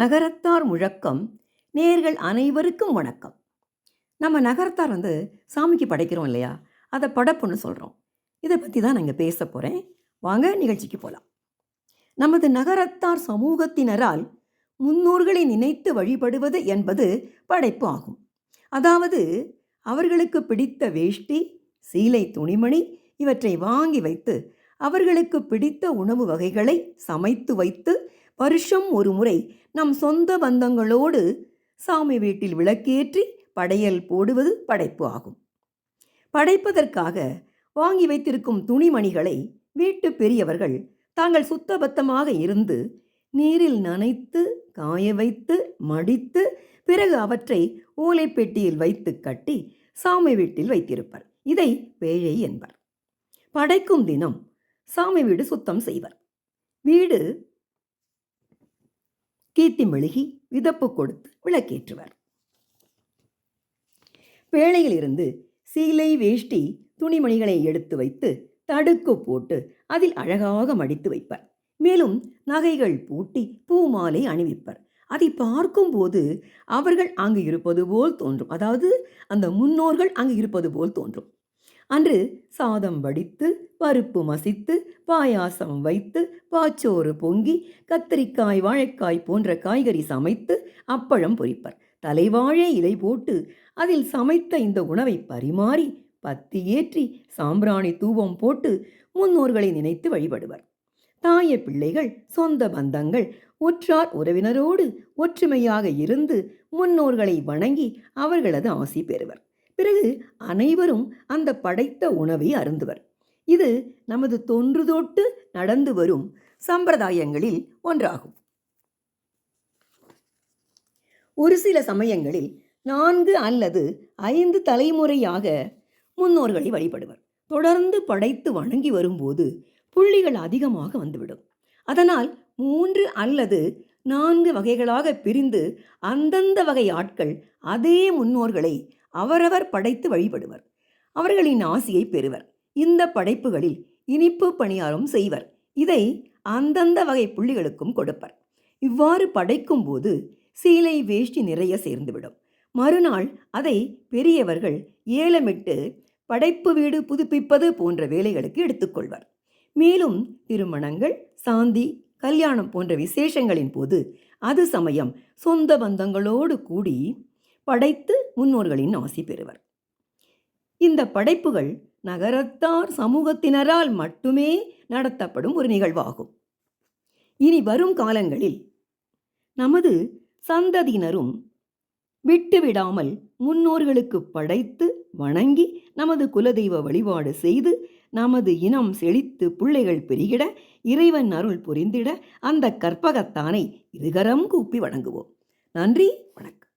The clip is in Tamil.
நகரத்தார் முழக்கம் நேர்கள் அனைவருக்கும் வணக்கம். நம்ம நகரத்தார் வந்து சாமிக்கு படைக்கிறோம் இல்லையா? அதை படப்புன்னு சொல்கிறோம் இதை பற்றி தான் நாங்கள் பேச போகிறேன் வாங்க நிகழ்ச்சிக்கு போகலாம் நமது நகரத்தார் சமூகத்தினரால் முன்னோர்களை நினைத்து வழிபடுவது என்பது படைப்பு ஆகும். அதாவது அவர்களுக்கு பிடித்த வேஷ்டி சீலை துணிமணி இவற்றை வாங்கி வைத்து அவர்களுக்கு பிடித்த உணவு வகைகளை சமைத்து வைத்து வருஷம் ஒரு முறை நம் சொந்த பந்தங்களோடு சாமி வீட்டில் விளக்கேற்றி படையல் போடுவது படைப்பு ஆகும். படைப்பதற்காக வாங்கி வைத்திருக்கும் துணிமணிகளை வீட்டு பெரியவர்கள் தாங்கள் சுத்தபத்தமாக இருந்து நீரில் நனைத்து காய வைத்து மடித்து பிறகு அவற்றை ஓலைப்பெட்டியில் வைத்து கட்டி சாமி வீட்டில் வைத்திருப்பர். இதை பேழை என்பர். படைக்கும் தினம் சாமி வீடு சுத்தம் செய்வர். வீடு கீர்த்தி மெழுகி விதப்பு கொடுத்து விளக்கேற்றுவர். பேழையிலிருந்து சீலை வேஷ்டி துணிமணிகளை எடுத்து வைத்து தடுக்கு போட்டு அதில் அழகாக மடித்து வைப்பர். மேலும் நகைகள் பூட்டி பூமாலை அணிவிப்பர். அதை பார்க்கும்போது அவர்கள் அங்கு இருப்பது போல் தோன்றும். அதாவது அந்த முன்னோர்கள் அங்கு இருப்பது போல் தோன்றும். அன்று சாதம் வடித்து பருப்பு மசித்து பாயாசம் வைத்து பாச்சோறு பொங்கி கத்திரிக்காய் வாழைக்காய் போன்ற காய்கறி சமைத்து அப்பழம் பொரிப்பர் தலைவாழை இலை போட்டு அதில் சமைத்த இந்த உணவை பரிமாறி பத்தி ஏற்றி சாம்பிராணி தூவம் போட்டு முன்னோர்களை நினைத்து வழிபடுவர். தாய பிள்ளைகள் சொந்த பந்தங்கள் உற்றார் உறவினரோடு ஒற்றுமையாக இருந்து முன்னோர்களை வணங்கி அவர்களது ஆசி பெறுவர். பிறகு அனைவரும் அந்த படைத்த உணவை அருந்துவர். இது நமது தொன்று தொட்டு நடந்து வரும் சம்பிரதாயங்களில் ஒன்றாகும். ஒரு சில சமயங்களில் நான்கு அல்லது ஐந்து தலைமுறையாக முன்னோர்களை வழிபடுவர். தொடர்ந்து படைத்து வணங்கி வரும்போது புள்ளிகள் அதிகமாக வந்துவிடும். அதனால் மூன்று அல்லது நான்கு வகைகளாக பிரிந்து அந்தந்த வகை ஆட்கள் அதே முன்னோர்களை அவரவர் படைத்து வழிபடுவர். அவர்களின் ஆசியை பெறுவர். இந்த படைப்புகளில் இனிப்பு பணியாரம் செய்வர். இதை அந்தந்த வகை புள்ளிகளுக்கும் கொடுப்பர். இவ்வாறு படைக்கும் போது சீலை வேஷ்டி நிறைய சேர்ந்துவிடும். மறுநாள் அதை பெரியவர்கள் ஏலமிட்டு படைப்பு வீடு புதுப்பிப்பது போன்ற வேலைகளுக்கு எடுத்துக்கொள்வர் மேலும் திருமணங்கள் சாந்தி கல்யாணம் போன்ற விசேஷங்களின் போது அது சமயம் சொந்த பந்தங்களோடு கூடி படைத்து முன்னோர்களின் ஆசி பெறுவர். இந்த படைப்புகள் நகரத்தார் சமூகத்தினரால் மட்டுமே நடத்தப்படும் ஒரு நிகழ்வாகும். இனி வரும் காலங்களில் நமது சந்ததியினரும் விட்டுவிடாமல் முன்னோர்களுக்கு படைத்து வணங்கி நமது குலதெய்வ வழிபாடு செய்து நமது இனம் செழித்து பிள்ளைகள் பெருகிட இறைவன் அருள் புரிந்திட அந்த கற்பகத்தானை இருகரம் கூப்பி வணங்குவோம். நன்றி வணக்கம்.